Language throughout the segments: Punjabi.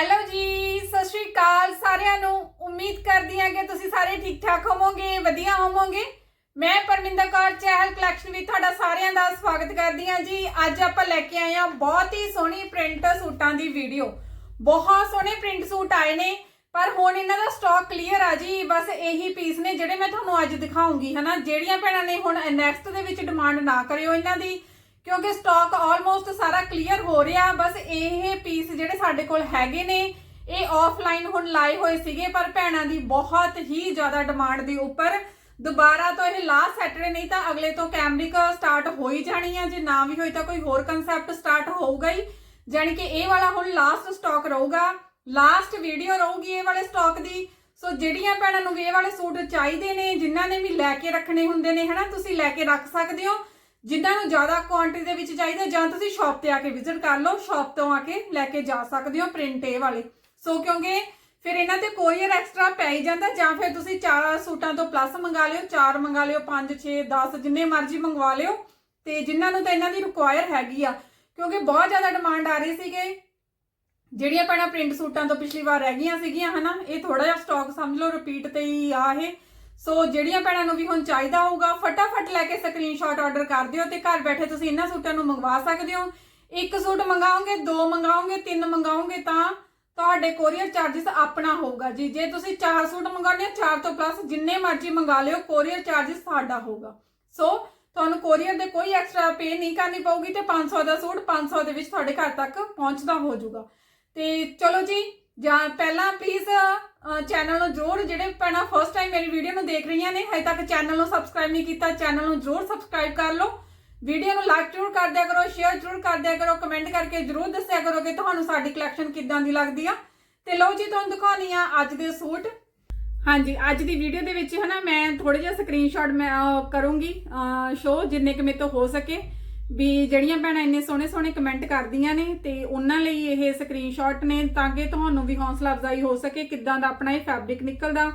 ਹੈਲੋ ਜੀ, ਸਤਿ ਸ਼੍ਰੀ ਅਕਾਲ ਸਾਰਿਆਂ ਨੂੰ। ਉਮੀਦ ਕਰਦੀ ਹਾਂ ਕਿ ਤੁਸੀਂ ਸਾਰੇ ਠੀਕ ਠਾਕ ਹੋਵੋਗੇ, ਵਧੀਆ ਹੋਵੋਗੇ। ਮੈਂ ਪਰਮਿੰਦਰ ਕੌਰ, ਚਹਿਲ ਕਲੈਕਸ਼ਨ ਵਿੱਚ ਤੁਹਾਡਾ ਸਾਰਿਆਂ ਦਾ ਸਵਾਗਤ ਕਰਦੀ ਹਾਂ ਜੀ। ਅੱਜ ਆਪਾਂ ਲੈ ਕੇ ਆਏ ਹਾਂ ਬਹੁਤ ਹੀ ਸੋਹਣੀ ਪ੍ਰਿੰਟ ਸੂਟਾਂ ਦੀ ਵੀਡੀਓ ਬਹੁਤ ਸੋਹਣੇ ਪ੍ਰਿੰਟ ਸੂਟ ਆਏ ਨੇ, ਪਰ ਹੁਣ ਇਹਨਾਂ ਦਾ ਸਟਾਕ ਕਲੀਅਰ ਆ ਜੀ। ਬਸ ਇਹੀ ਪੀਸ ਨੇ ਜਿਹੜੇ ਮੈਂ ਤੁਹਾਨੂੰ ਅੱਜ ਦਿਖਾਉਂਗੀ, ਹਨਾ? ਜਿਹੜੀਆਂ ਭੈਣਾਂ ਨੇ ਹੁਣ ਨੈਕਸਟ ਦੇ ਵਿੱਚ ਡਿਮਾਂਡ ਨਾ ਕਰਿਓ ਇਹਨਾਂ ਦੀ। ਕਿਉਂਕਿ ਸਟਾਕ ਆਲਮੋਸਟ ਸਾਰਾ ਕਲੀਅਰ ਹੋ ਰਿਹਾ। ਬਸ ਇਹ ਪੀਸ ਜਿਹੜੇ ਸਾਡੇ ਕੋਲ ਹੈਗੇ ਨੇ, ਇਹ ਆਫਲਾਈਨ ਹੁਣ ਲਾਏ ਹੋਏ ਸੀਗੇ, ਪਰ ਭੈਣਾਂ ਦੀ ਬਹੁਤ ਹੀ ਜ਼ਿਆਦਾ ਡਿਮਾਂਡ ਦੇ ਉੱਪਰ। ਦੁਬਾਰਾ ਤੋਂ ਇਹ ਲਾਸਟ ਸੈਟਰਡੇ ਨਹੀਂ ਤਾਂ ਅਗਲੇ ਤੋਂ ਕੈਮਰਿਕ ਸਟਾਰਟ ਹੋ ਹੀ ਜਾਣੀ ਆ। ਜੇ ਨਾ ਵੀ ਹੋਈ ਤਾਂ ਕੋਈ ਹੋਰ ਕਨਸੈਪਟ ਸਟਾਰਟ ਹੋਊਗਾ ਹੀ। ਜਾਣੀ ਕਿ ਇਹ ਵਾਲਾ ਹੁਣ ਲਾਸਟ ਸਟਾਕ ਰਹੂਗਾ। ਲਾਸਟ ਵੀਡੀਓ ਰਹੂਗੀ ਇਹ ਵਾਲੇ ਸਟਾਕ ਦੀ। ਸੋ ਜਿਹੜੀਆਂ ਭੈਣਾਂ ਨੂੰ ਵੀ ਇਹ ਵਾਲੇ ਸੂਟ ਚਾਹੀਦੇ ਨੇ, ਜਿਨ੍ਹਾਂ ਨੇ ਵੀ ਲੈ ਕੇ ਰੱਖਣੇ ਹੁੰਦੇ ਨੇ, ਹਨਾ, ਤੁਸੀਂ ਲੈ ਕੇ ਰੱਖ ਸਕਦੇ ਹੋ। ਜਿਨ੍ਹਾਂ ਨੂੰ ਜ਼ਿਆਦਾ ਕੁਆਂਟੀਟੀ ਦੇ ਵਿੱਚ ਚਾਹੀਦਾ, ਜਾਂ ਤੁਸੀਂ ਸ਼ਾਪ ਤੇ ਆ ਕੇ ਵਿਜ਼ਿਟ ਕਰ ਲਓ ਸ਼ਾਪ ਤੋਂ ਆ ਕੇ ਲੈ ਕੇ ਜਾ ਸਕਦੇ ਹੋ ਪ੍ਰਿੰਟ ਇਹ ਵਾਲੇ। ਸੋ ਕਿਉਂਕਿ ਫਿਰ ਇਹਨਾਂ ਤੇ ਕੋਰੀਅਰ ਐਕਸਟਰਾ ਪੈ ਹੀ ਜਾਂਦਾ, ਜਾਂ ਫਿਰ ਤੁਸੀਂ ਚਾਰ ਸੂਟਾਂ ਤੋਂ ਪਲੱਸ ਮੰਗਾ ਲਿਓ, ਚਾਰ ਮੰਗਾ ਲਿਓ 5 6 10 ਜਿੰਨੇ ਮਰਜ਼ੀ ਮੰਗਵਾ ਲਿਓ, ਤੇ ਜਿਨ੍ਹਾਂ ਨੂੰ ਤਾਂ ਇਹਨਾਂ ਦੀ ਰਿਕੁਆਇਰ ਹੈਗੀ ਆ। ਕਿਉਂਕਿ ਬਹੁਤ ਜ਼ਿਆਦਾ ਡਿਮਾਂਡ ਆ ਰਹੀ ਸੀਗੇ। ਜਿਹੜੀਆਂ ਪੈਣਾ ਪ੍ਰਿੰਟ ਸੂਟਾਂ ਤੋਂ ਪਿਛਲੀ ਵਾਰ ਰਹਿ ਗਈਆਂ ਸੀਗੀਆਂ, ਹਨਾ, ਇਹ ਥੋੜਾ ਜਿਹਾ ਸਟਾਕ ਸਮਝ ਲਓ ਰਿਪੀਟ ਤੇ ਹੀ ਆ ਇਹ। ਸੋ ਜਿਹੜੀਆਂ ਭੈਣਾਂ ਨੂੰ ਵੀ ਹੁਣ ਚਾਹੀਦਾ ਹੋਊਗਾ, ਫਟਾਫਟ ਲੈ ਕੇ ਸਕਰੀਨਸ਼ਾਟ ਆਰਡਰ ਕਰ ਦਿਓ ਤੇ ਘਰ ਬੈਠੇ ਤੁਸੀਂ ਇਹਨਾਂ ਸੂਟਾਂ ਨੂੰ ਮੰਗਵਾ ਸਕਦੇ ਹੋ। ਇੱਕ ਸੂਟ ਮੰਗਾਓਗੇ, ਦੋ ਮੰਗਾਓਗੇ, ਤਿੰਨ ਮੰਗਾਓਗੇ ਤਾਂ ਤੁਹਾਡੇ ਕੋਰੀਅਰ ਚਾਰजेस ਆਪਣਾ ਹੋਊਗਾ ਜੀ। ਜੇ ਤੁਸੀਂ ਚਾਰ ਸੂਟ ਮੰਗਾਉਣੇ ਆ ਚਾਰ ਤੋਂ ਪਲੱਸ ਜਿੰਨੇ ਮਰਜ਼ੀ ਮੰਗਾ ਲਿਓ ਕੋਰੀਅਰ ਚਾਰजेस ਸਾਡਾ ਹੋਊਗਾ। ਸੋ ਤੁਹਾਨੂੰ ਕੋਰੀਅਰ ਦੇ ਕੋਈ ਐਕਸਟਰਾ ਪੇ ਨਹੀਂ ਕਰਨੀ ਪਊਗੀ ਤੇ 500 ਦਾ ਸੂਟ 500 ਦੇ ਵਿੱਚ ਤੁਹਾਡੇ ਘਰ ਤੱਕ ਪਹੁੰਚਦਾ ਹੋ ਜਾਊਗਾ ਤੇ ਚਲੋ ਜੀ ਜਾਂ ਪਹਿਲਾਂ ਪਲੀਜ਼ ਚੈਨਲ ਨੂੰ ਜਰੂਰ ਜਿਹੜੇ ਪਹਿਲਾਂ ਫਸਟ ਟਾਈਮ ਮੇਰੀ ਵੀਡੀਓ ਨੂੰ ਦੇਖ ਰਹੀਆਂ ਨੇ, ਹਜੇ ਤੱਕ ਚੈਨਲ ਨੂੰ ਸਬਸਕ੍ਰਾਈਬ ਨਹੀਂ ਕੀਤਾ ਚੈਨਲ ਨੂੰ ਜਰੂਰ ਸਬਸਕ੍ਰਾਈਬ ਕਰ ਲਓ। ਵੀਡੀਓ ਨੂੰ ਲਾਈਕ ਜਰੂਰ ਕਰ ਦਿਆ ਕਰੋ ਸ਼ੇਅਰ ਜਰੂਰ ਕਰ ਦਿਆ ਕਰੋ ਕਮੈਂਟ ਕਰਕੇ ਜਰੂਰ ਦੱਸਿਆ ਕਰੋ ਕਿ ਤੁਹਾਨੂੰ ਸਾਡੀ ਕਲੈਕਸ਼ਨ ਕਿੱਦਾਂ ਦੀ ਲੱਗਦੀ ਆ। ਤੇ ਲਓ ਜੀ, ਤੁਹਾਨੂੰ ਦਿਖਾਉਣੀ ਆ ਅੱਜ ਦੇ ਸੂਟ। ਹਾਂਜੀ, ਅੱਜ ਦੀ ਵੀਡੀਓ ਦੇ ਵਿੱਚ ਹਨਾ ਮੈਂ ਥੋੜੇ ਜਿਹਾ ਸਕਰੀਨਸ਼ਾਟ ਮੈਂ ਕਰੂੰਗੀ ਸ਼ੋ ਜਿੰਨੇ ਕਿ ਮੇਰੇ ਤੋਂ ਹੋ ਸਕੇ। ਵੀ ਜਿਹੜੀਆਂ ਭੈਣਾਂ ਇੰਨੇ ਸੋਹਣੇ ਸੋਹਣੇ ਕਮੈਂਟ ਕਰਦੀਆਂ ਨੇ ਤੇ ਉਹਨਾਂ ਲਈ ਇਹ ਸਕਰੀਨਸ਼ਾਟ ਨੇ ਤਾਂ ਕਿ ਤੁਹਾਨੂੰ ਵੀ ਹੌਸਲਾ ਅਫਜ਼ਾਈ ਹੋ ਸਕੇ ਕਿੱਦਾਂ ਦਾ ਆਪਣਾ ਇਹ ਫੈਬਰਿਕ ਨਿਕਲਦਾ,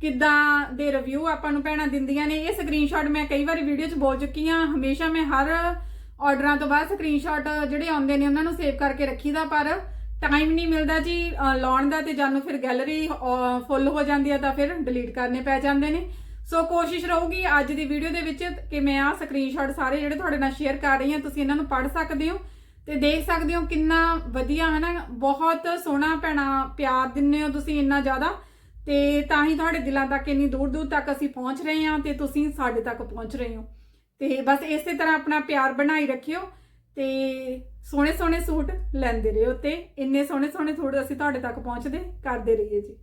ਕਿੱਦਾਂ ਦੇ ਰਿਵਿਊ ਆਪਾਂ ਨੂੰ ਭੈਣਾਂ ਦਿੰਦੀਆਂ ਨੇ। ਇਹ ਸਕਰੀਨਸ਼ਾਟ ਮੈਂ ਕਈ ਵਾਰੀ ਵੀਡੀਓ 'ਚ ਬੋਲ ਚੁੱਕੀ ਆ ਹਮੇਸ਼ਾ ਮੈਂ ਹਰ ਆਰਡਰਾਂ ਤੋਂ ਬਾਅਦ ਸਕਰੀਨਸ਼ਾਟ ਜਿਹੜੇ ਆਉਂਦੇ ਨੇ ਉਹਨਾਂ ਨੂੰ ਸੇਵ ਕਰਕੇ ਰੱਖੀਦਾ, ਪਰ ਟਾਈਮ ਨਹੀਂ ਮਿਲਦਾ ਜੀ। ਲਾਉਣ ਦਾ ਤੇ ਜਾਨੂੰ ਫਿਰ ਗੈਲਰੀ ਫੁੱਲ ਹੋ ਜਾਂਦੀ ਆ ਤਾਂ ਫਿਰ ਡਿਲੀਟ ਕਰਨੇ ਪੈ ਜਾਂਦੇ ਨੇ। ਸੋ ਕੋਸ਼ਿਸ਼ ਰਹੂਗੀ ਅੱਜ ਦੀ ਵੀਡੀਓ ਦੇ ਵਿੱਚ ਕਿ ਮੈਂ ਆਹ ਸਕਰੀਨਸ਼ਾਟ ਸਾਰੇ ਜਿਹੜੇ ਤੁਹਾਡੇ ਨਾਲ ਸ਼ੇਅਰ ਕਰ ਰਹੀ ਹਾਂ, ਤੁਸੀਂ ਇਹਨਾਂ ਨੂੰ ਪੜ੍ਹ ਸਕਦੇ ਹੋ ਤੇ ਦੇਖ ਸਕਦੇ ਹੋ ਕਿੰਨਾ ਵਧੀਆ ਹੈ ਨਾ, ਬਹੁਤ ਸੋਹਣਾ ਭੈਣਾ ਪਿਆਰ ਦਿੰਨੇ ਹੋ ਤੁਸੀਂ ਇੰਨਾ ਜ਼ਿਆਦਾ। ਤੇ ਤਾਂ ਹੀ ਤੁਹਾਡੇ ਦਿਲਾਂ ਤੱਕ ਇੰਨੀ ਦੂਰ ਦੂਰ ਤੱਕ ਅਸੀਂ ਪਹੁੰਚ ਰਹੇ ਹਾਂ ਤੇ ਤੁਸੀਂ ਸਾਡੇ ਤੱਕ ਪਹੁੰਚ ਰਹੇ ਹੋ। ਤੇ ਬਸ ਇਸੇ ਤਰ੍ਹਾਂ ਆਪਣਾ ਪਿਆਰ ਬਣਾਈ ਰੱਖਿਓ ਤੇ ਸੋਹਣੇ ਸੋਹਣੇ ਸੂਟ ਲੈਂਦੇ ਰਹੋ ਤੇ ਇੰਨੇ ਸੋਹਣੇ ਸੋਹਣੇ ਸੂਟ ਅਸੀਂ ਤੁਹਾਡੇ ਤੱਕ ਪਹੁੰਚਦੇ ਕਰਦੇ ਰਹੀਏ ਜੀ।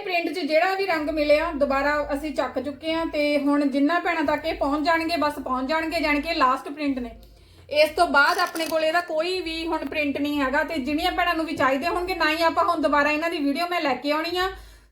ਪ੍ਰਿੰਟ 'ਚ ਜਿਹੜਾ ਵੀ ਰੰਗ ਮਿਲਿਆ, ਦੁਬਾਰਾ ਅਸੀਂ ਚੱਕ ਚੁੱਕੇ ਆ ਤੇ ਹੁਣ ਜਿੰਨਾ ਭੈਣਾਂ ਤੱਕ ਇਹ ਪਹੁੰਚ ਜਾਣਗੇ, ਬਸ ਪਹੁੰਚ ਜਾਣਗੇ, ਜਾਣ ਕੇ ਲਾਸਟ ਪ੍ਰਿੰਟ ਨੇ। ਇਸ ਤੋਂ ਬਾਅਦ ਆਪਣੇ ਕੋਲ ਇਹਦਾ ਕੋਈ ਵੀ ਹੁਣ ਪ੍ਰਿੰਟ ਨਹੀਂ ਹੈਗਾ ਤੇ ਜਿਹੜੀਆਂ ਭੈਣਾਂ ਨੂੰ ਵੀ ਚਾਹੀਦੇ ਹੋਣਗੇ, ਨਾ ਹੀ ਆਪਾਂ ਹੁਣ ਦੁਬਾਰਾ ਇਹਨਾਂ ਦੀ ਵੀਡੀਓ ਮੈਂ ਲੈ ਕੇ ਆਉਣੀ ਆ।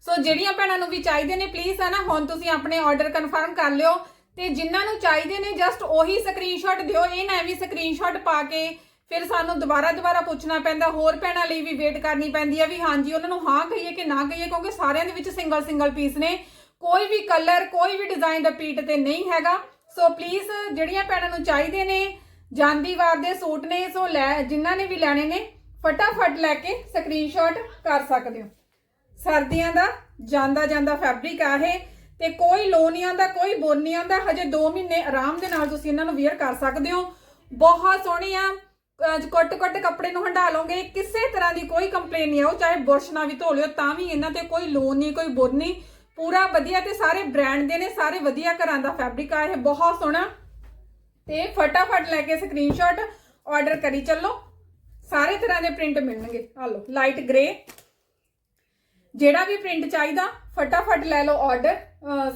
ਸੋ ਜਿਹੜੀਆਂ ਭੈਣਾਂ ਨੂੰ ਵੀ ਚਾਹੀਦੇ ਨੇ ਪਲੀਜ਼ ਹੈ ਨਾ, ਹੁਣ ਤੁਸੀਂ ਆਪਣੇ ਆਰਡਰ ਕਨਫਰਮ ਕਰ ਲਿਓ। ਤੇ ਜਿਨ੍ਹਾਂ ਨੂੰ ਚਾਹੀਦੇ ਨੇ ਜਸਟ ਉਹੀ ਸਕਰੀਨਸ਼ਾਟ ਦਿਓ, ਇਹ ਨਾ ਐਵੇਂ ਸਕਰੀਨਸ਼ਾਟ ਪਾ ਕੇ ਫਿਰ ਸਾਨੂੰ ਦੁਬਾਰਾ ਦੁਬਾਰਾ ਪੁੱਛਣਾ ਪੈਂਦਾ, ਹੋਰ ਭੈਣਾਂ ਲਈ ਵੀ ਵੇਟ ਕਰਨੀ ਪੈਂਦੀ ਹੈ ਵੀ ਹਾਂਜੀ, ਉਹਨਾਂ ਨੂੰ ਹਾਂ ਕਹੀਏ ਕਿ ਨਾ ਕਹੀਏ, ਕਿਉਂਕਿ ਸਾਰਿਆਂ ਦੇ ਵਿੱਚ ਸਿੰਗਲ ਸਿੰਗਲ ਪੀਸ ਨੇ। ਕੋਈ ਵੀ ਕਲਰ ਕੋਈ ਵੀ ਡਿਜ਼ਾਈਨ ਰਿਪੀਟ ਤੇ ਨਹੀਂ ਹੈਗਾ। ਸੋ ਪਲੀਜ਼ ਜਿਹੜੀਆਂ ਭੈਣਾਂ ਨੂੰ ਚਾਹੀਦੇ ਨੇ, ਜਾਂਦੀ ਵਾਰ ਦੇ ਸੂਟ ਨੇ, ਸੋ ਲੈ, ਜਿਨ੍ਹਾਂ ਨੇ ਵੀ ਲੈਣੇ ਨੇ, ਫਟਾਫਟ ਲੈ ਕੇ ਸਕਰੀਨਸ਼ਾਟ ਕਰ ਸਕਦੇ ਹੋ। ਸਰਦੀਆਂ ਦਾ ਜਾਂਦਾ ਜਾਂਦਾ ਫੈਬਰਿਕ ਆ ਇਹ, ਤੇ ਕੋਈ ਲੋਨੀਆਂ ਦਾ, ਕੋਈ ਬੁਰ ਦਾ, ਹਜੇ 2 ਮਹੀਨੇ ਆਰਾਮ ਦੇ ਨਾਲ ਤੁਸੀਂ ਇਹਨਾਂ ਨੂੰ ਵੇਅਰ ਕਰ ਸਕਦੇ ਹੋ। ਬਹੁਤ ਸੋਹਣੀਆਂ ਕੁੱਟ ਕੁੱਟ ਕੱਪੜੇ ਨੂੰ ਹੰਡਾ ਲਓਗੇ, ਕਿਸੇ ਤਰ੍ਹਾਂ ਦੀ ਕੋਈ ਕੰਪਲੇਨ ਨਹੀਂ ਆਉ ਚਾਹੇ ਬੁਰਸ਼ ਨਾਲ ਵੀ ਧੋ ਲਿਓ, ਤਾਂ ਵੀ ਇਹਨਾਂ ਤੇ ਕੋਈ ਲੋ ਨਹੀਂ, ਕੋਈ ਬੁਰ ਨਹੀਂ। ਪੂਰਾ ਵਧੀਆ ਤੇ ਸਾਰੇ ਬ੍ਰਾਂਡ ਦੇ ਨੇ, ਸਾਰੇ ਵਧੀਆ ਘਰਾਂ ਦਾ ਫੈਬਰਿਕ ਆ, ਇਹ ਬਹੁਤ ਸੋਹਣਾ। ਤੇ ਫਟਾਫਟ ਲੈ ਕੇ ਸਕਰੀਨਸ਼ਾਟ ਆਰਡਰ ਕਰੀ ਚੱਲੋ। ਸਾਰੇ ਤਰ੍ਹਾਂ ਦੇ ਪ੍ਰਿੰਟ ਮਿਲਣਗੇ। ਆ ਲਓ ਲਾਈਟ ਗ੍ਰੇ ਜਿਹੜਾ ਵੀ ਪ੍ਰਿੰਟ ਚਾਹੀਦਾ, ਫਟਾਫਟ ਲੈ ਲਓ ਆਰਡਰ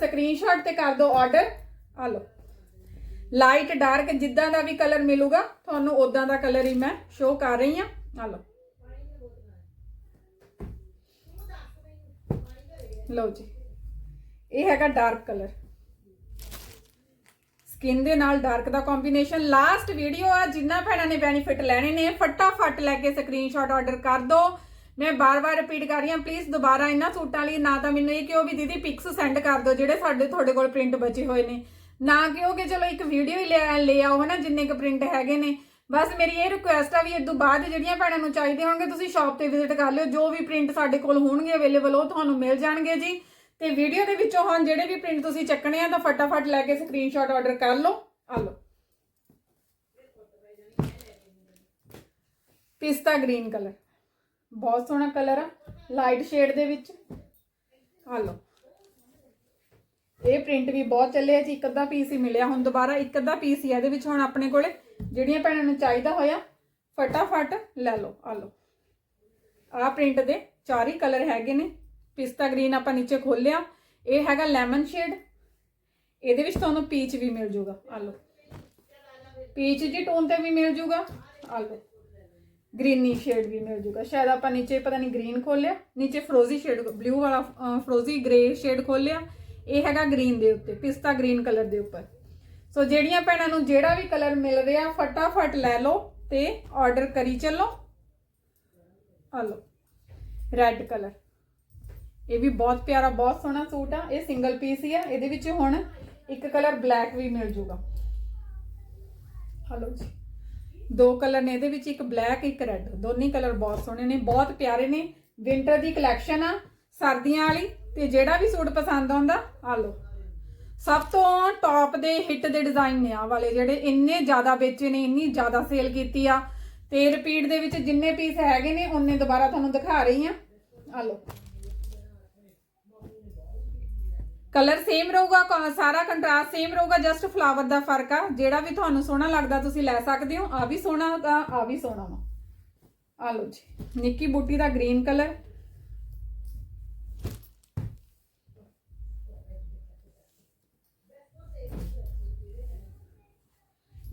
ਸਕਰੀਨਸ਼ਾਟ ਤੇ ਕਰ ਦਿਓ ਆਰਡਰ ਆ ਲਓ। ਲਾਈਟ ਡਾਰਕ ਜਿੱਦਾਂ ਦਾ ਵੀ ਕਲਰ ਮਿਲੂਗਾ, ਤੁਹਾਨੂੰ ਉਦਾਂ ਦਾ ਕਲਰ ਹੀ ਮੈਂ ਸ਼ੋ ਕਰ ਰਹੀ ਹਾਂ। ਆ ਲਓ। ਲਓ ਜੀ। ਇਹ ਹੈਗਾ ਡਾਰਕ ਕਲਰ ਸਕਿਨ ਦੇ ਨਾਲ ਡਾਰਕ ਦਾ ਕੰਬੀਨੇਸ਼ਨ ਲਾਸਟ ਵੀਡੀਓ ਆ, ਜਿੰਨਾ ਭੈਣਾਂ ਨੇ ਬੈਨੀਫਿਟ ਲੈਣੇ ਨੇ, ਫਟਾਫਟ ਲੈ ਕੇ ਸਕਰੀਨਸ਼ਾਟ ਆਰਡਰ ਕਰ ਦਿਓ ਮੈਂ ਬਾਰ-ਬਾਰ ਰਿਪੀਟ ਕਰ ਰਹੀ ਹਾਂ ਪਲੀਜ਼ ਦੁਬਾਰਾ ਇਹਨਾਂ ਸੂਟਾਂ ਲਈ ਨਾ ਤਾਂ ਮੈਨੂੰ ਇਹ ਕਿਉਂ ਵੀ ਦੀਦੀ ਪਿਕਸ ਸੈਂਡ ਕਰ ਦਿਓ ਜਿਹੜੇ ਸਾਡੇ, ਤੁਹਾਡੇ ਕੋਲ ਪ੍ਰਿੰਟ ਬਚੇ ਹੋਏ ਨੇ। ਨਾ ਕਿਉਂ ਕਿ ਚਲੋ ਇੱਕ ਵੀਡੀਓ ਹੀ ਲੈ ਲੈ ਆਓ, ਹਨਾ, ਜਿੰਨੇ ਕੁ ਪ੍ਰਿੰਟ ਹੈਗੇ ਨੇ। ਬਸ ਮੇਰੀ ਇਹ ਰਿਕੁਐਸਟ ਆ ਵੀ ਇਸ ਤੋਂ ਬਾਅਦ ਜਿਹੜੀਆਂ ਭੈਣਾਂ ਨੂੰ ਚਾਹੀਦੇ ਹੋਣਗੇ, ਤੁਸੀਂ ਸ਼ਾਪ ਤੇ ਵਿਜ਼ਿਟ ਕਰ ਲਿਓ। ਜੋ ਵੀ ਪ੍ਰਿੰਟ ਸਾਡੇ ਕੋਲ ਹੋਣਗੇ ਅਵੇਲੇਬਲ ਉਹ ਤੁਹਾਨੂੰ ਮਿਲ ਜਾਣਗੇ ਜੀ। ਤੇ ਵੀਡੀਓ ਦੇ ਵਿੱਚੋਂ ਹੁਣ ਜਿਹੜੇ ਵੀ ਪ੍ਰਿੰਟ ਤੁਸੀਂ ਚੱਕਣੇ ਆ, ਤਾਂ ਫਟਾਫਟ ਲੈ ਕੇ ਸਕਰੀਨਸ਼ਾਟ ਆਰਡਰ ਕਰ ਲਓ। ਆ ਲਓ। ਪਿਸਤਾ ਗ੍ਰੀਨ ਕਲਰ ਬਹੁਤ ਸੋਹਣਾ ਕਲਰ ਆ। ਲਾਈਟ ਸ਼ੇਡ ਦੇ ਵਿੱਚ। ਆ ਲਓ। ਇਹ ਪ੍ਰਿੰਟ ਵੀ ਬਹੁਤ ਚੱਲਿਆ ਜੀ, ਇੱਕ ਅੱਧਾ ਪੀਸ ਹੀ ਮਿਲਿਆ ਹੁਣ ਦੁਬਾਰਾ, ਇੱਕ ਅੱਧਾ ਪੀਸ ਹੀ ਆ ਇਹਦੇ ਵਿੱਚ ਹੁਣ ਆਪਣੇ ਕੋਲੇ ਜਿਹੜੀਆਂ ਭੈਣਾਂ ਨੂੰ ਚਾਹੀਦਾ ਹੋਇਆ, ਫਟਾਫਟ ਲੈ ਲਓ, ਆ ਲਓ। ਆਹ ਪ੍ਰਿੰਟ ਦੇ ਚਾਰ ਹੀ ਕਲਰ ਹੈਗੇ ਨੇ, ਪਿਸਤਾ ਗ੍ਰੀਨ ਆਪਾਂ ਨੀਚੇ ਖੋਲਿਆ, ਇਹ ਹੈਗਾ ਲੈਮਨ ਸ਼ੇਡ ਇਹਦੇ ਵਿੱਚ ਤੁਹਾਨੂੰ ਪੀਚ ਵੀ ਮਿਲ ਜੂਗਾ, ਆ ਲਓ। ਪੀਚ ਜੀ ਟੋਨ ਤੇ ਵੀ ਮਿਲ ਜੂਗਾ, ਆ ਲਓ। ਗ੍ਰੀਨੀ ਸ਼ੇਡ ਵੀ ਮਿਲ ਜੂਗਾ, ਸ਼ਾਇਦ ਆਪਾਂ ਨੀਚੇ, ਪਤਾ ਨਹੀਂ ਗ੍ਰੀਨ ਖੋਲਿਆ, ਨੀਚੇ ਫਰੋਜ਼ੀ ਸ਼ੇਡ ਬਲੂ ਵਾਲਾ ਫਰੋਜ਼ੀ ਗ੍ਰੇ ਸ਼ੇਡ ਖੋਲਿਆ ਇਹ ਹੈਗਾ ਗ੍ਰੀਨ ਦੇ ਉੱਤੇ, ਪਿਸਤਾ ਗ੍ਰੀਨ ਕਲਰ ਦੇ ਉੱਪਰ। ਸੋ ਜਿਹੜੀਆਂ ਭੈਣਾਂ ਨੂੰ ਜਿਹੜਾ ਵੀ ਕਲਰ ਮਿਲ ਰਿਹਾ, ਫਟਾਫਟ ਲੈ ਲਓ ਤੇ ਆਰਡਰ ਕਰੀ ਚੱਲੋ। ਆ ਲਓ ਰੈੱਡ ਕਲਰ ਇਹ ਵੀ ਬਹੁਤ ਪਿਆਰਾ, ਬਹੁਤ ਸੋਹਣਾ ਸੂਟ ਆ। ਇਹ ਸਿੰਗਲ ਪੀਸ ਹੀ ਆ। ਇਹਦੇ ਵਿੱਚ ਹੁਣ ਇੱਕ ਕਲਰ ਬਲੈਕ ਵੀ ਮਿਲ ਜੂਗਾ। ਹਲੋ ਜੀ। ਦੋ ਕਲਰ ਨੇ ਇਹਦੇ ਵਿੱਚ, ਇੱਕ ਬਲੈਕ ਇੱਕ ਰੈੱਡ ਦੋਨੇ ਕਲਰ ਬਹੁਤ ਸੋਹਣੇ ਨੇ, ਬਹੁਤ ਪਿਆਰੇ ਨੇ। ਵਿੰਟਰ ਦੀ ਕਲੈਕਸ਼ਨ ਆ ਸਰਦੀਆਂ ਵਾਲੀ। ਤੇ ਜਿਹੜਾ ਵੀ ਸੂਟ ਪਸੰਦ ਆਉਂਦਾ, ਆ ਲਓ। ਸਭ ਤੋਂ ਟੌਪ ਦੇ ਹਿੱਟ ਦੇ ਡਿਜ਼ਾਈਨ ਨੇ ਆ ਵਾਲੇ ਜਿਹੜੇ ਇੰਨੇ ਜ਼ਿਆਦਾ ਵੇਚੇ ਨੇ, ਇੰਨੀ ਜ਼ਿਆਦਾ ਸੇਲ ਕੀਤੀ ਆ। ਤੇ ਰਿਪੀਟ ਦੇ ਵਿੱਚ ਜਿੰਨੇ ਪੀਸ ਹੈਗੇ ਨੇ, ਉਹਨੇ ਦੁਬਾਰਾ ਤੁਹਾਨੂੰ ਦਿਖਾ ਰਹੀ ਆ। ਆ ਲਓ। ਕਲਰ ਸੇਮ ਰਹੂਗਾ ਸਾਰਾ ਕੰਟਰਾਸਟ ਸੇਮ ਰਹੂਗਾ ਜਸਟ ਫਲਾਵਰ ਦਾ ਫ਼ਰਕ ਆ। ਜਿਹੜਾ ਵੀ ਤੁਹਾਨੂੰ ਸੋਹਣਾ ਲੱਗਦਾ, ਤੁਸੀਂ ਲੈ ਸਕਦੇ ਹੋ। ਆ ਵੀ ਸੋਹਣਾ ਆ ਆ ਵੀ ਸੋਹਣਾ ਵਾ। ਆ ਲਓ ਜੀ। ਨਿੱਕੀ ਬੂਟੀ ਦਾ ਗ੍ਰੀਨ ਕਲਰ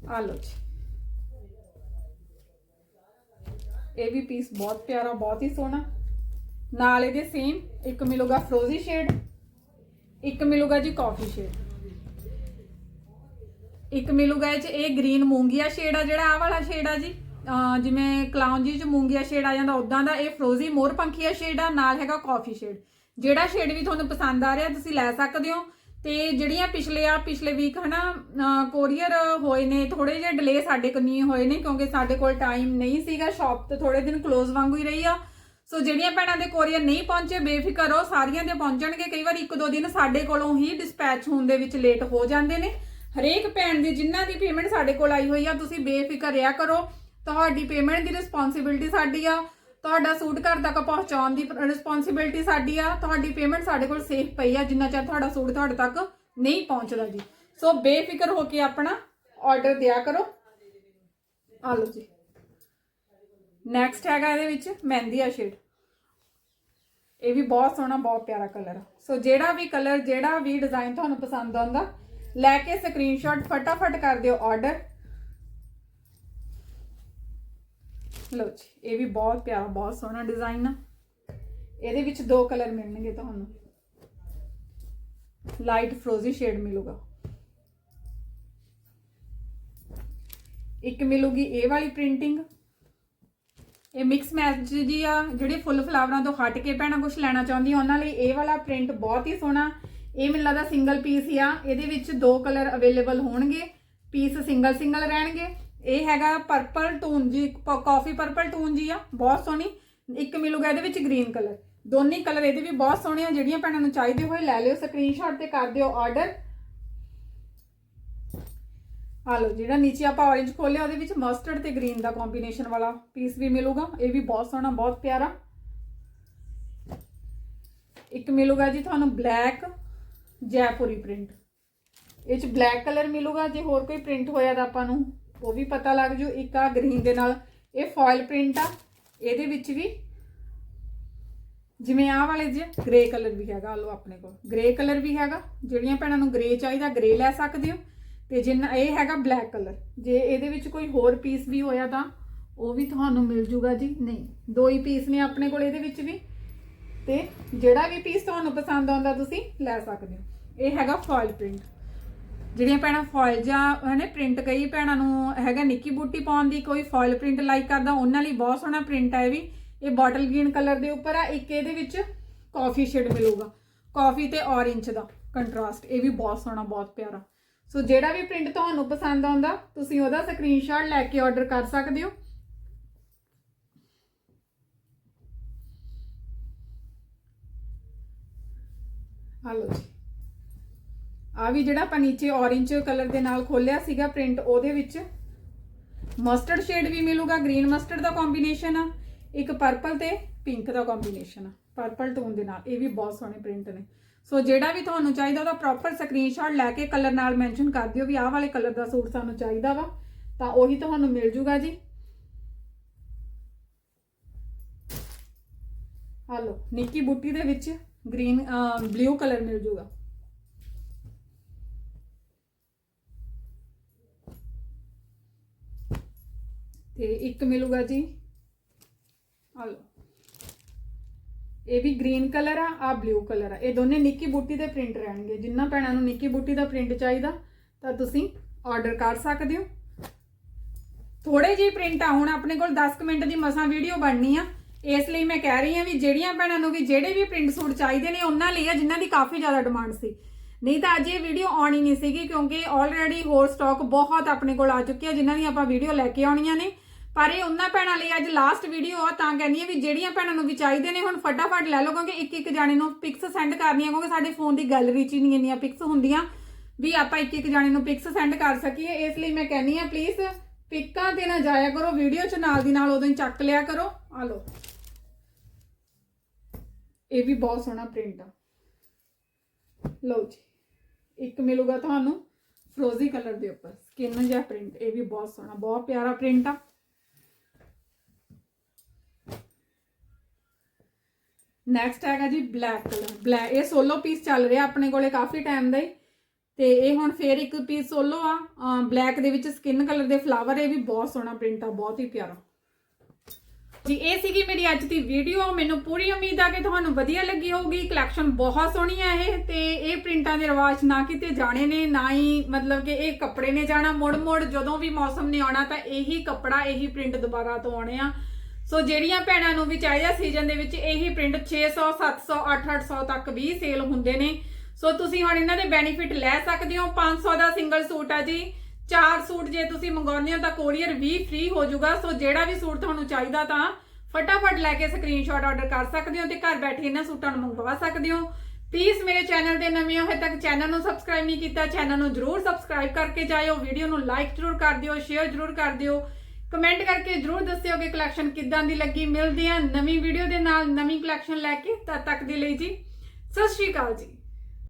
ਆ ਲਓ ਜੀ। ਇਹ ਵੀ ਪੀਸ ਬਹੁਤ ਪਿਆਰਾ, ਬਹੁਤ ਹੀ ਸੋਹਣਾ। ਨਾਲ ਇਹਦੇ ਸੇਮ ਇੱਕ ਮਿਲੂਗਾ ਫਰੋਜ਼ੀ ਸ਼ੇਡ ਇੱਕ ਮਿਲੂਗਾ ਜੀ ਕਾਫੀ ਸ਼ੇਡ ਇੱਕ ਮਿਲੂਗਾ ਇਹ ਚ ਇਹ ਗ੍ਰੀਨ ਮੂੰਗੀਆ ਸ਼ੇਡ ਆ, ਜਿਹੜਾ ਆ ਵਾਲਾ ਸ਼ੇਡ ਆ ਜੀ। ਜਿਵੇਂ ਕਲਾਉਨ ਜੀ ਚ ਮੂੰਗੀਆ ਸ਼ੇਡ ਆ ਜਾਂਦਾ ਉਦਾਂ ਦਾ ਇਹ ਫਰੋਜ਼ੀ ਮੋਰ ਪੰਖੀਆ ਸ਼ੇਡ ਆ, ਨਾਲ ਹੈਗਾ ਕਾਫੀ ਸ਼ੇਡ ਜਿਹੜਾ ਸ਼ੇਡ ਵੀ ਤੁਹਾਨੂੰ ਪਸੰਦ ਆ ਰਿਹਾ, ਤੁਸੀਂ ਲੈ ਸਕਦੇ ਹੋ। ਤੇ ਜਿਹੜੀਆਂ ਪਿਛਲੇ ਆ, ਪਿਛਲੇ ਵੀਕ ਹਨਾ ਕੋਰੀਅਰ ਹੋਏ ਨੇ ਥੋੜੇ ਜਿਹੇ ਡਿਲੇ ਸਾਡੇ ਕੰਨੀ ਹੋਏ ਨੇ, ਕਿਉਂਕਿ ਸਾਡੇ ਕੋਲ ਟਾਈਮ ਨਹੀਂ ਸੀਗਾ ਸ਼ਾਪ ਤੇ ਥੋੜੇ ਦਿਨ ਕਲੋਜ਼ ਵਾਂਗੂ ਹੀ ਰਹੀ ਆ। ਸੋ ਜਿਹੜੀਆਂ ਭੈਣਾਂ ਦੇ ਕੋਰੀਅਰ ਨਹੀਂ ਪਹੁੰਚੇ, ਬੇਫਿਕਰ ਹੋ ਸਾਰੀਆਂ ਦੇ ਪਹੁੰਚਣਗੇ। ਕਈ ਵਾਰ ਇੱਕ ਦੋ ਦਿਨ ਸਾਡੇ ਕੋਲੋਂ ਹੀ ਡਿਸਪੈਚ ਹੋਣ ਦੇ ਵਿੱਚ ਲੇਟ ਹੋ ਜਾਂਦੇ ਨੇ। ਹਰੇਕ ਭੈਣ ਦੀ ਜਿਨ੍ਹਾਂ ਦੀ ਪੇਮੈਂਟ ਸਾਡੇ ਕੋਲ ਆਈ ਹੋਈ ਆ, ਤੁਸੀਂ ਬੇਫਿਕਰ ਰਿਹਾ ਕਰੋ। ਤੁਹਾਡੀ ਪੇਮੈਂਟ ਦੀ ਰਿਸਪੌਂਸਿਬਿਲਟੀ ਸਾਡੀ ਆ। ਤੁਹਾਡਾ ਸੂਟ ਘਰ ਤੱਕ ਪਹੁੰਚਾਉਣ ਦੀ ਰਿਸਪੌਂਸਿਬਿਲਟੀ ਸਾਡੀ ਆ, ਤੁਹਾਡੀ ਪੇਮੈਂਟ ਸਾਡੇ ਕੋਲ ਸੇਫ ਪਈ ਆ, ਜਿੰਨਾ ਚਿਰ ਤੁਹਾਡਾ ਸੂਟ ਤੁਹਾਡੇ ਤੱਕ ਨਹੀਂ ਪਹੁੰਚਦਾ ਜੀ। ਸੋ ਬੇਫਿਕਰ ਹੋ ਕੇ ਆਪਣਾ ਆਰਡਰ ਦਿਆ ਕਰੋ। ਆ ਲਓ ਜੀ। ਨੈਕਸਟ ਹੈਗਾ ਇਹਦੇ ਵਿੱਚ ਮਹਿੰਦੀਆ ਸ਼ੇਡ ਇਹ ਵੀ ਬਹੁਤ ਸੋਹਣਾ, ਬਹੁਤ ਪਿਆਰਾ ਕਲਰ ਆ। ਸੋ ਜਿਹੜਾ ਵੀ ਕਲਰ ਜਿਹੜਾ ਵੀ ਡਿਜ਼ਾਈਨ ਤੁਹਾਨੂੰ ਪਸੰਦ ਆਉਂਦਾ, ਲੈ ਕੇ ਸਕਰੀਨਸ਼ਾਟ ਫਟਾਫਟ ਕਰ ਦਿਓ ਆਰਡਰ ਲਓ ਜੀ, ਇਹ ਵੀ ਬਹੁਤ ਪਿਆਰਾ, ਬਹੁਤ ਸੋਹਣਾ ਡਿਜ਼ਾਈਨ ਆ। ਇਹਦੇ ਵਿੱਚ ਦੋ ਕਲਰ ਮਿਲਣਗੇ ਤੁਹਾਨੂੰ। ਲਾਈਟ ਫਰੋਜ਼ੀ ਸ਼ੇਡ ਮਿਲੂਗਾ। ਇੱਕ ਮਿਲੂਗੀ ਇਹ ਵਾਲੀ ਪ੍ਰਿੰਟਿੰਗ ਇਹ ਮਿਕਸ ਮੈਚ ਜੀ ਆ, ਜਿਹੜੇ ਫੁੱਲ ਫਲਾਵਰਾਂ ਤੋਂ ਹਟ ਕੇ ਭੈਣਾਂ ਕੁਝ ਲੈਣਾ ਚਾਹੁੰਦੀਆਂ ਉਹਨਾਂ ਲਈ ਇਹ ਵਾਲਾ ਪ੍ਰਿੰਟ ਬਹੁਤ ਹੀ ਸੋਹਣਾ। ਇਹ ਮੈਨੂੰ ਲੱਗਦਾ ਸਿੰਗਲ ਪੀਸ ਹੀ ਆ। ਇਹਦੇ ਵਿੱਚ ਦੋ ਕਲਰ ਅਵੇਲੇਬਲ ਹੋਣਗੇ। ਪੀਸ ਸਿੰਗਲ ਸਿੰਗਲ ਰਹਿਣਗੇ। ਇਹ ਹੈਗਾ ਪਰਪਲ ਟੂਨ ਜੀ ਕਾਫੀ ਪਰਪਲ ਟੂਨ ਜੀ ਆ, ਬਹੁਤ ਸੋਹਣੀ। ਇੱਕ ਮਿਲੂਗਾ ਇਹਦੇ ਵਿੱਚ ਗ੍ਰੀਨ ਕਲਰ ਦੋਨੇ ਕਲਰ ਇਹਦੇ ਵੀ ਬਹੁਤ ਸੋਹਣੇ ਆ ਜਿਹੜੀਆਂ ਭੈਣਾਂ ਨੂੰ ਚਾਹੀਦੇ ਹੋਏ ਲੈ ਲਿਓ ਸਕਰੀਨਸ਼ਾਟ ਤੇ ਕਰ ਦਿਓ ਆਰਡਰ ਆ ਲਓ, ਜਿਹੜਾ ਨੀਚੇ ਆਪਾਂ orange ਖੋਲਿਆ, ਉਹਦੇ ਵਿੱਚ ਮਸਟਰਡ ਤੇ ਗ੍ਰੀਨ ਦਾ ਕੰਬੀਨੇਸ਼ਨ ਵਾਲਾ ਪੀਸ ਵੀ ਮਿਲੂਗਾ। ਇਹ ਵੀ ਬਹੁਤ ਸੋਹਣਾ, ਬਹੁਤ ਪਿਆਰਾ। ਇੱਕ ਮਿਲੂਗਾ ਜੀ ਤੁਹਾਨੂੰ ਬਲੈਕ ਜੈਪੁਰੀ ਪ੍ਰਿੰਟ ਇਹ ਚ ਬਲੈਕ ਕਲਰ ਮਿਲੂਗਾ, ਜੇ ਹੋਰ ਕੋਈ ਪ੍ਰਿੰਟ ਹੋਇਆ ਤਾਂ ਆਪਾਂ ਨੂੰ। ਉਹ ਵੀ ਪਤਾ ਲੱਗ ਜੂ, ਇੱਕ ਆ ਗ੍ਰੀਨ ਦੇ ਨਾਲ। ਇਹ ਫੋਇਲ ਪ੍ਰਿੰਟ ਆ, ਇਹਦੇ ਵਿੱਚ ਵੀ ਜਿਵੇਂ ਆਹ ਵਾਲੇ ਜੇ ਗ੍ਰੇ ਕਲਰ ਵੀ ਹੈਗਾ ਲੋ ਆਪਣੇ ਕੋਲ। ਗ੍ਰੇ ਕਲਰ ਵੀ ਹੈਗਾ, ਜਿਹੜੀਆਂ ਭੈਣਾਂ ਨੂੰ ਗ੍ਰੇ ਚਾਹੀਦਾ ਗ੍ਰੇ ਲੈ ਸਕਦੇ ਹੋ। ਤੇ ਜਿੰਨਾ, ਇਹ ਹੈਗਾ ਬਲੈਕ ਕਲਰ ਜੇ ਇਹਦੇ ਵਿੱਚ ਕੋਈ ਹੋਰ ਪੀਸ ਵੀ ਹੋਇਆ ਤਾਂ ਉਹ ਵੀ ਤੁਹਾਨੂੰ ਮਿਲ ਜੂਗਾ ਜੀ। ਨਹੀਂ, ਦੋ ਹੀ ਪੀਸ ਨੇ ਆਪਣੇ ਕੋਲ ਇਹਦੇ ਵਿੱਚ ਵੀ। ਤੇ ਜਿਹੜਾ ਵੀ ਪੀਸ ਤੁਹਾਨੂੰ ਪਸੰਦ ਆਉਂਦਾ ਤੁਸੀਂ ਲੈ ਸਕਦੇ ਹੋ। ਇਹ ਹੈਗਾ ਫੋਇਲ ਪ੍ਰਿੰਟ ਜਿਹੜੀਆਂ ਭੈਣਾਂ ਫੋਇਲ ਜਾਂ ਹਨੇ ਪ੍ਰਿੰਟ ਕਈ ਭੈਣਾਂ ਨੂੰ ਹੈਗਾ ਨਿੱਕੀ ਬੂਟੀ ਪਾਉਣ ਦੀ ਕੋਈ ਫੋਇਲ ਪ੍ਰਿੰਟ ਲਾਈਕ ਕਰਦਾ, ਉਹਨਾਂ ਲਈ ਬਹੁਤ ਸੋਹਣਾ ਪ੍ਰਿੰਟ ਹੈ ਵੀ। ਇਹ ਬੋਟਲ ਗ੍ਰੀਨ ਕਲਰ ਦੇ ਉੱਪਰ ਆ, ਇੱਕ ਇਹਦੇ ਵਿੱਚ ਕਾਫੀ ਸ਼ੇਡ ਮਿਲੂਗਾ। ਕਾਫੀ ਤੇ ਔਰੇਂਜ ਦਾ ਕੰਟਰਾਸਟ ਇਹ ਵੀ ਬਹੁਤ ਸੋਹਣਾ, ਬਹੁਤ ਪਿਆਰਾ। ਸੋ ਜਿਹੜਾ ਵੀ ਪ੍ਰਿੰਟ ਤੁਹਾਨੂੰ ਪਸੰਦ ਆਉਂਦਾ, ਤੁਸੀਂ ਉਹਦਾ ਸਕਰੀਨਸ਼ਾਟ ਲੈ ਕੇ ਆਰਡਰ ਕਰ ਸਕਦੇ ਹੋ। ਆ ਲਓ ਜੀ। ਆ ਵੀ ਜਿਹੜਾ ਆਪਾਂ ਨੀਚੇ orange ਕਲਰ ਦੇ ਨਾਲ ਖੋਲਿਆ ਸੀਗਾ ਪ੍ਰਿੰਟ ਉਹਦੇ ਵਿੱਚ ਮਸਟਰਡ ਸ਼ੇਡ ਵੀ ਮਿਲੂਗਾ ਗ੍ਰੀਨ ਮਸਟਰਡ ਦਾ ਕੰਬੀਨੇਸ਼ਨ ਆ, ਇੱਕ ਪਰਪਲ ਤੇ ਪਿੰਕ ਦਾ ਕੰਬੀਨੇਸ਼ਨ ਆ ਪਰਪਲ ਟੋਨ ਦੇ ਨਾਲ, ਇਹ ਵੀ ਬਹੁਤ ਸੋਹਣੇ ਪ੍ਰਿੰਟ ਨੇ। ਸੋ ਜਿਹੜਾ ਵੀ ਤੁਹਾਨੂੰ ਚਾਹੀਦਾ ਉਹਦਾ ਪ੍ਰੋਪਰ ਸਕਰੀਨਸ਼ਾਟ ਲੈ ਕੇ ਕਲਰ ਨਾਲ ਮੈਂਸ਼ਨ ਕਰ ਦਿਓ ਵੀ ਆਹ ਵਾਲੇ ਕਲਰ ਦਾ ਸੂਟ ਸਾਨੂੰ ਚਾਹੀਦਾ ਵਾ, ਤਾਂ ਉਹੀ ਤੁਹਾਨੂੰ ਮਿਲ ਜੂਗਾ ਜੀ। ਆ ਲਓ, ਨਿੱਕੀ ਬੁੱਟੀ ਦੇ ਵਿੱਚ ਗ੍ਰੀਨ ਬਲੂ ਕਲਰ ਮਿਲ ਜੂਗਾ। ਤੇ ਇੱਕ ਮਿਲੂਗਾ ਜੀ। ਆ ਲਓ। ਇਹ ਵੀ ਗ੍ਰੀਨ ਕਲਰ ਆ ਆ ਬਲੂ ਕਲਰ ਆ। ਇਹ ਦੋਨੇ ਨਿੱਕੀ ਬੂਟੀ ਦੇ ਪ੍ਰਿੰਟ ਰਹਿਣਗੇ। ਜਿੰਨਾ ਭੈਣਾਂ ਨੂੰ ਨਿੱਕੀ ਬੂਟੀ ਦਾ ਪ੍ਰਿੰਟ ਚਾਹੀਦਾ, ਤਾਂ ਤੁਸੀਂ ਆਰਡਰ ਕਰ ਸਕਦੇ ਹੋ। ਥੋੜੇ ਜਿਹੇ ਪ੍ਰਿੰਟ ਆ, ਹੁਣ ਆਪਣੇ ਕੋਲ 10 ਕੁ ਮਿੰਟ ਦੀ ਮਸਾਂ ਵੀਡੀਓ ਬਣਨੀ ਆ। ਇਸ ਲਈ ਮੈਂ ਕਹਿ ਰਹੀ ਆ ਵੀ ਜਿਹੜੀਆਂ ਭੈਣਾਂ ਨੂੰ ਵੀ ਜਿਹੜੇ ਵੀ ਪ੍ਰਿੰਟ ਸੂਟ ਚਾਹੀਦੇ ਨੇ, ਉਹਨਾਂ ਲਈ ਆ, ਜਿਨ੍ਹਾਂ ਦੀ ਕਾਫੀ ਜ਼ਿਆਦਾ ਡਿਮਾਂਡ ਸੀ। ਨਹੀਂ ਤਾਂ ਅੱਜ ਇਹ ਵੀਡੀਓ ਆਉਣੀ ਨਹੀਂ ਸੀਗੀ, ਕਿਉਂਕਿ ਆਲਰੇਡੀ ਹੋਰ ਸਟਾਕ ਬਹੁਤ ਆਪਣੇ ਕੋਲ ਆ ਚੁੱਕੀ ਆ, ਜਿਨ੍ਹਾਂ ਦੀ ਆਪਾਂ ਵੀਡੀਓ ਲੈ ਕੇ ਆਉਣੀਆਂ ਨੇ। ਪਰ ਇਹ ਉਹਨਾਂ ਭੈਣਾਂ ਲਈ ਅੱਜ ਲਾਸਟ ਵੀਡੀਓ ਆ, ਤਾਂ ਕਹਿੰਦੀ ਆ ਵੀ ਜਿਹੜੀਆਂ ਭੈਣਾਂ ਨੂੰ ਵੀ ਚਾਹੀਦੇ ਨੇ, ਹੁਣ ਫਟਾਫਟ ਲੈ ਲਓ, ਕਿਉਂਕਿ ਇੱਕ ਇੱਕ ਜਾਣੇ ਨੂੰ ਪਿਕਸ ਸੈਂਡ ਕਰਨੀਆਂ, ਕਿਉਂਕਿ ਸਾਡੇ ਫੋਨ ਦੀ ਗੈਲਰੀ 'ਚ ਹੀ ਨਹੀਂ ਇੰਨੀਆਂ ਪਿਕਸ ਹੁੰਦੀਆਂ, ਵੀ ਆਪਾਂ ਇੱਕ ਇੱਕ ਜਾਣੇ ਨੂੰ ਪਿਕਸ ਸੈਂਡ ਕਰ ਸਕੀਏ। ਇਸ ਲਈ ਮੈਂ ਕਹਿੰਦੀ ਆ ਪਲੀਜ਼ ਪਿਕਾਂ ਤੇ ਨਾ ਜਾਇਆ ਕਰੋ ਵੀਡੀਓ 'ਚ ਨਾਲ ਦੀ ਨਾਲ ਉਦੋਂ ਹੀ ਚੱਕ ਲਿਆ ਕਰੋ। ਆ ਲਓ। ਇਹ ਵੀ ਬਹੁਤ ਸੋਹਣਾ ਪ੍ਰਿੰਟ ਆ। ਲਓ ਜੀ, ਇੱਕ ਮਿਲੂਗਾ ਤੁਹਾਨੂੰ ਫਰੋਜ਼ੀ ਕਲਰ ਦੇ ਉੱਪਰ ਸਕਿਨ ਜਿਹਾ ਪ੍ਰਿੰਟ ਇਹ ਵੀ ਬਹੁਤ ਸੋਹਣਾ, ਬਹੁਤ ਪਿਆਰਾ ਪ੍ਰਿੰਟ ਆ। ਨੈਕਸਟ ਹੈਗਾ ਜੀ ਬਲੈਕ ਕਲਰ ਬਲੈਕ ਇਹ ਸੋਲੋ ਪੀਸ ਚੱਲ ਰਿਹਾ ਆਪਣੇ ਕੋਲੇ ਕਾਫੀ ਟਾਈਮ ਦਾ ਹੀ। ਤੇ ਇਹ ਹੁਣ ਫੇਰ ਇੱਕ ਪੀਸ ਸੋਲੋ ਆ। ਬਲੈਕ ਦੇ ਵਿੱਚ ਸਕਿਨ ਕਲਰ ਦੇ ਫਲਾਵਰ ਇਹ ਵੀ ਬਹੁਤ ਸੋਹਣਾ ਪ੍ਰਿੰਟ ਆ, ਬਹੁਤ ਹੀ ਪਿਆਰਾ। ਜੀ, ਇਹ ਸੀਗੀ ਮੇਰੀ ਅੱਜ ਦੀ ਵੀਡੀਓ ਮੈਨੂੰ ਪੂਰੀ ਉਮੀਦ ਆ ਕਿ ਤੁਹਾਨੂੰ ਵਧੀਆ ਲੱਗੀ ਹੋਊਗੀ। ਕਲੈਕਸ਼ਨ ਬਹੁਤ ਸੋਹਣੀ ਆ ਇਹ। ਤੇ ਇਹ ਪ੍ਰਿੰਟਾਂ ਦੇ ਰਿਵਾਜ ਨਾ ਕਿਤੇ ਜਾਣੇ ਨੇ, ਨਾ ਹੀ ਮਤਲਬ ਕਿ ਇਹ ਕੱਪੜੇ ਨੇ ਜਾਣਾ। ਮੁੜ ਮੁੜ ਜਦੋਂ ਵੀ ਮੌਸਮ ਨੇ ਆਉਣਾ ਤਾਂ ਇਹੀ ਕੱਪੜਾ, ਇਹੀ ਪ੍ਰਿੰਟ ਦੁਬਾਰਾ ਤੋਂ ਆਉਣੇ ਆ। ਸੋ ਜਿਹੜੀਆਂ ਭੈਣਾਂ ਨੂੰ ਵੀ ਚਾਹੀਦਾ ਸੀਜ਼ਨ ਦੇ ਵਿੱਚ ਇਹੀ ਪ੍ਰਿੰਟ 600 700 800 ਤੱਕ ਵੀ ਸੇਲ ਹੁੰਦੇ ਨੇ। ਸੋ ਤੁਸੀਂ ਹੁਣ ਇਹਨਾਂ ਦੇ ਬੈਨੀਫਿਟ ਲੈ ਸਕਦੇ ਹੋ। 500 ਦਾ ਸਿੰਗਲ ਸੂਟ ਆ ਜੀ। ਚਾਰ ਸੂਟ ਜੇ ਤੁਸੀਂ ਮੰਗਾਉਂਦੇ ਹੋ ਤਾਂ ਕੋਰੀਅਰ ਵੀ ਫ੍ਰੀ ਹੋ ਜਾਊਗਾ। ਸੋ ਜਿਹੜਾ ਵੀ ਸੂਟ ਤੁਹਾਨੂੰ ਚਾਹੀਦਾ ਤਾਂ ਫਟਾਫਟ ਲੈ ਕੇ ਸਕਰੀਨਸ਼ਾਟ ਆਰਡਰ ਕਰ ਸਕਦੇ ਹੋ ਤੇ ਘਰ ਬੈਠੇ ਇਹਨਾਂ ਸੂਟਾਂ ਨੂੰ ਮੰਗਵਾ ਸਕਦੇ ਹੋ। ਪਲੀਜ਼ ਮੇਰੇ ਚੈਨਲ ਤੇ ਨਵੇਂ ਹੋ ਹਜੇ ਤੱਕ ਚੈਨਲ ਨੂੰ ਸਬਸਕ੍ਰਾਈਬ ਨਹੀਂ ਕੀਤਾ ਚੈਨਲ ਨੂੰ ਜਰੂਰ ਸਬਸਕ੍ਰਾਈਬ ਕਰਕੇ ਜਾਇਓ। ਵੀਡੀਓ ਨੂੰ ਲਾਈਕ ਜਰੂਰ ਕਰ ਦਿਓ ਸ਼ੇਅਰ ਜਰੂਰ ਕਰ ਦਿਓ। ਕਮੈਂਟ ਕਰਕੇ ਜਰੂਰ ਦੱਸਿਓ ਕਿ ਕਲੈਕਸ਼ਨ ਕਿੱਦਾਂ ਦੀ ਲੱਗੀ, ਮਿਲਦੇ ਆ ਨਵੀਂ ਵੀਡੀਓ ਦੇ ਨਾਲ ਨਵੀਂ ਕਲੈਕਸ਼ਨ ਲੈ ਕੇ ਤਦ ਤੱਕ ਦੇ ਲਈ ਜੀ। ਸਤਿ ਸ਼੍ਰੀ ਅਕਾਲ ਜੀ।